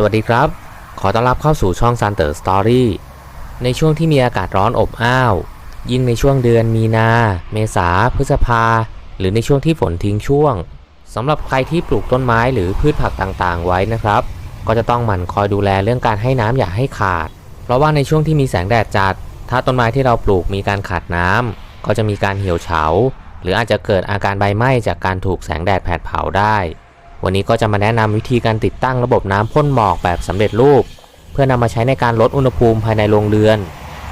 สวัสดีครับ ขอต้อนรับเข้าสู่ช่อง Sun เตอร์สตอรี่ในช่วงที่มีอากาศร้อนอบอ้าว ยิ่งในช่วงเดือนมีนา เมษา พฤษภา หรือในช่วงที่ฝนทิ้งช่วงสำหรับใครที่ปลูกต้นไม้หรือพืชผักต่างๆ ไว้นะครับ ก็จะต้องหมั่นคอยดูแลเรื่องการให้น้ำอย่าให้ขาด เพราะว่าในช่วงที่มีแสงแดดจัด ถ้าต้นไม้ที่เราปลูกมีการขาดน้ำก็จะมีการเหี่ยวเฉา หรืออาจจะเกิดอาการใบไหม้จากการถูกแสงแดดแผดเผาได้ วันนี้ก็จะมาแนะนำวิธีการติดตั้งระบบน้ำพ่นหมอกแบบสำเร็จรูป เพื่อนำมาใช้ในการลดอุณหภูมิภายในโรงเรือน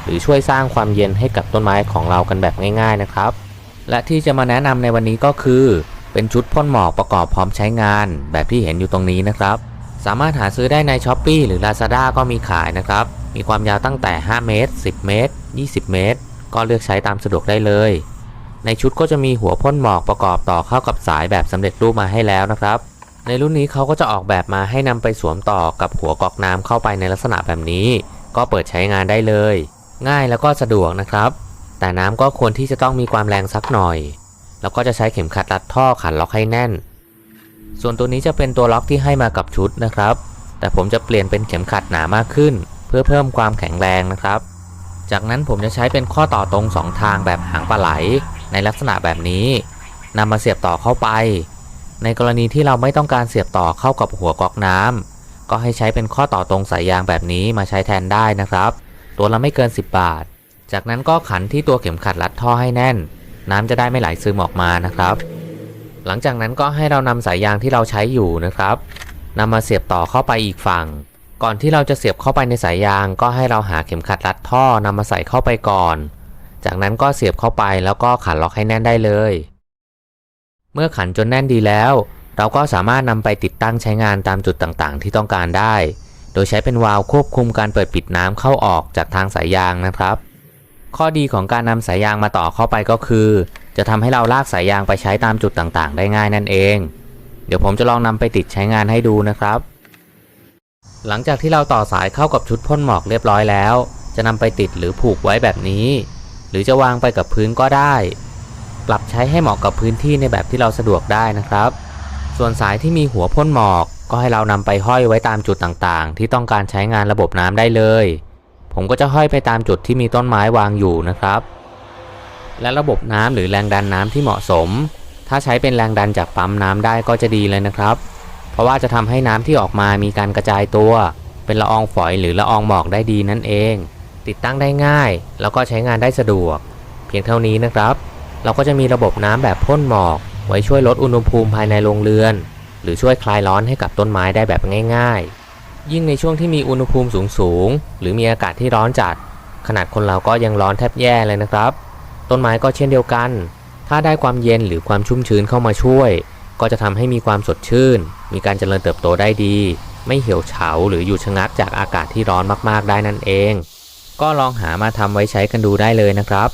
หรือช่วยสร้างความเย็นให้กับต้นไม้ของเรากันแบบง่าย ๆนะครับ และที่จะมาแนะนำในวันนี้ก็คือ เป็นชุดพ่นหมอกประกอบพร้อมใช้งาน แบบที่เห็นอยู่ตรงนี้นะครับ สามารถหาซื้อได้ใน s h อ p e e หรือ Lazada ก็มีขายนะครับ มีความยาวตั้งแต่ 5 เมตร 10 เมตร 20 เมตร ก็เลือกใช้ตามสะดวกได้เลย ในชุดก็จะมีหัวพ่นหมอกประกอบต่อเข้ากับสายแบบสำเร็จรูปมาให้แล้วนะครับ ในรุ่นนี้เขาก็จะออกแบบมาให้นำไปสวมต่อกับหัวกอกน้ำเข้าไปในลักษณะแบบนี้ ก็เปิดใช้งานได้เลย ง่ายแล้วก็สะดวกนะครับ แต่น้ำก็ควรที่จะต้องมีความแรงสักหน่อย แล้วก็จะใช้เข็มขัดรัดท่อขันล็อกให้แน่น ส่วนตัวนี้จะเป็นตัวล็อกที่ให้มากับชุดนะครับ แต่ผมจะเปลี่ยนเป็นเข็มขัดหนามากขึ้น เพื่อเพิ่มความแข็งแรงนะครับ จากนั้นผมจะใช้เป็นข้อต่อตรงสองทางแบบหางปลาไหล ในลักษณะแบบนี้นำมาเสียบต่อเข้าไป ในกรณีที่เราไม่ต้องการเสียบต่อเข้ากับหัวกรอกน้ำก็ให้ใช้เป็นข้อต่อตรงสายยางแบบนี้มาใช้แทนได้นะครับ ตัวละไม่เกิน 10 บาท จากนั้นก็ขันที่ตัวเข็มขัดรัดท่อให้แน่น น้ำจะได้ไม่ไหลซึมออกมานะครับ หลังจากนั้นก็ให้เรานำสายยางที่เราใช้อยู่นะครับนำมาเสียบต่อเข้าไปอีกฝั่ง ก่อนที่เราจะเสียบเข้าไปในสายยาง ก็ให้เราหาเข็มขัดรัดท่อนำมาใส่เข้าไปก่อน จากนั้นก็เสียบเข้าไปแล้วก็ขันล็อกให้แน่นได้เลย เมื่อขันจนแน่นดีแล้ว เราก็สามารถนำไปติดตั้งใช้งานตามจุดต่างๆ ที่ต้องการได้ โดยใช้เป็นวาล์วควบคุมการเปิดปิดน้ำเข้าออกจากทางสายยางนะครับ ข้อดีของการนำสายยางมาต่อเข้าไปก็คือ จะทำให้เราลากสายยางไปใช้ตามจุดต่างๆ ได้ง่ายนั่นเอง เดี๋ยวผมจะลองนำไปติดใช้งานให้ดูนะครับ หลังจากที่เราต่อสายเข้ากับชุดพ่นหมอกเรียบร้อยแล้ว จะนำไปติดหรือผูกไว้แบบนี้ หรือจะวางไปกับพื้นก็ได้ ปรับใช้ให้เหมาะกับพื้นที่ในแบบที่เราสะดวกได้นะครับ ส่วนสายที่มีหัวพ่นหมอก ก็ให้เรานำไปห้อยไว้ตามจุดต่างๆ ที่ต้องการใช้งานระบบน้ำได้เลย ผมก็จะห้อยไปตามจุดที่มีต้นไม้วางอยู่นะครับ และระบบน้ำหรือแรงดันน้ำที่เหมาะสม ถ้าใช้เป็นแรงดันจากปั๊มน้ำได้ก็จะดีเลยนะครับ เพราะว่าจะทำให้น้ำที่ออกมามีการกระจายตัว เป็นละอองฝอยหรือละอองหมอกได้ดีนั่นเอง ติดตั้งได้ง่าย แล้วก็ใช้งานได้สะดวก เพียงเท่านี้นะครับ เราก็จะมีระบบน้ำแบบพ่นหมอก ไว้ช่วยลดอุณหภูมิภายในโรงเรือน หรือช่วยคลายร้อนให้กับต้นไม้ได้แบบง่ายๆ ยิ่งในช่วงที่มีอุณหภูมิสูงๆ หรือมีอากาศที่ร้อนจัด ขนาดคนเราก็ยังร้อนแทบแย่เลยนะครับ ต้นไม้ก็เช่นเดียวกัน ถ้าได้ความเย็นหรือความชุ่มชื้นเข้ามาช่วย ก็จะทำให้มีความสดชื่น มีการเจริญเติบโตได้ดี ไม่เหี่ยวเฉาหรืออยู่ชะงักจากอากาศที่ร้อนมากๆได้นั่นเอง ก็ลองหามาทำไว้ใช้กันดูได้เลยนะครับ